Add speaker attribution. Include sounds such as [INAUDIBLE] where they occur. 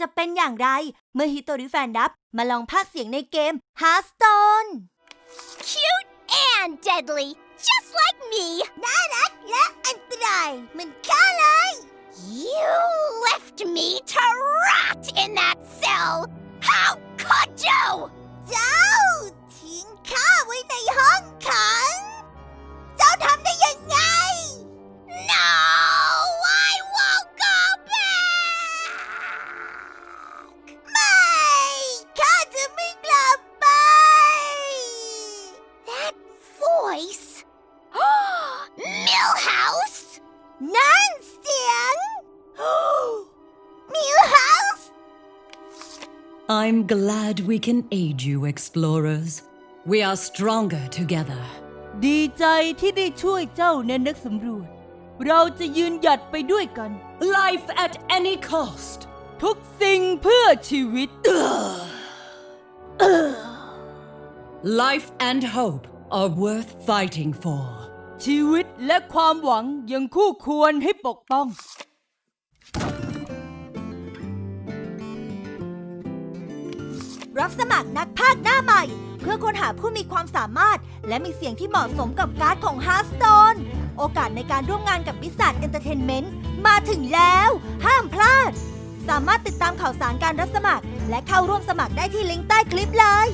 Speaker 1: จะเป็นอย่างไร เมื่อฮิโตริแฟนดับมาลองพากเสียงในเกม Hearthstone
Speaker 2: Cute and deadly, just like me.
Speaker 1: น่ารักและอันตรายเหมือนข้าเลย
Speaker 2: You left me to rot in that cell. How could you? voice. [GASPS] Millhouse?
Speaker 1: Nansen? [GASPS] Millhouse?
Speaker 3: I'm glad we can aid you, explorers. We are stronger together.
Speaker 1: ดีใจที่ได้ช่วยเจ้าในนักสำรวจ เราจะยืนหยัดไปด้วยกัน
Speaker 3: Life at any cost
Speaker 1: ทุกสิ่งเพื่อชีวิต [SIGHS]
Speaker 3: Life and hope are worth fighting for.
Speaker 1: ชีวิตและความหวังยังคู่ควรให้ปกป้อง รับสมัครนักพากย์หน้าใหม่ เพื่อค้นหาผู้มีความสามารถ และมีเสียงที่เหมาะสมกับการ์ดของ Hearthstone โอกาสในการร่วมงานกับวิสัทเอนเตอร์เทนเมนต์มาถึงแล้ว ห้ามพลาด สามารถติดตามข่าวสารการรับสมัคร และเข้าร่วมสมัครได้ที่ลิงก์ใต้คลิปเลย